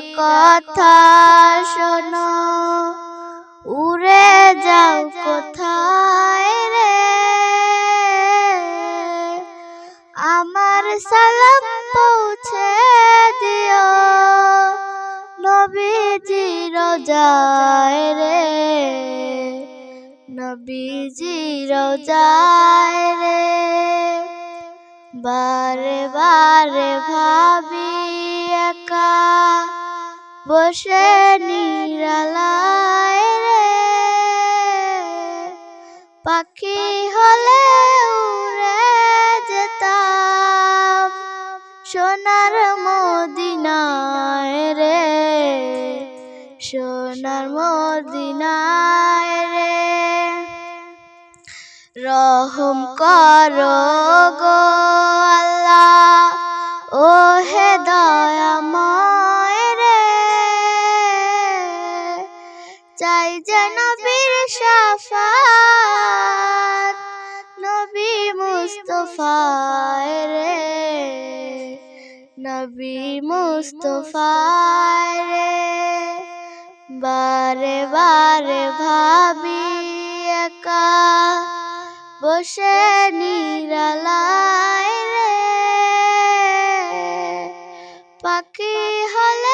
কথা শোনো। উড়ে যাও কোথায় রে? আমার সালাম পৌঁছে দিও। নবীজি রোজায় রে। নবীজি রোজায় রে। বারে বারে ভাবি বসে নিরালায় রে। পাখি হলে উড়ে যেতাম সোনার মদিনায় রে। সোনার মদিনায় রে। রহম করো গো আল্লাহ ও হে দয়াময় চাই যেন বীর শাফাত নবী মুস্তফায় রে, নবী মুস্তফায় রে। বারে বারে ভাবি একা বসে নিরালায় রে। পাখি হলে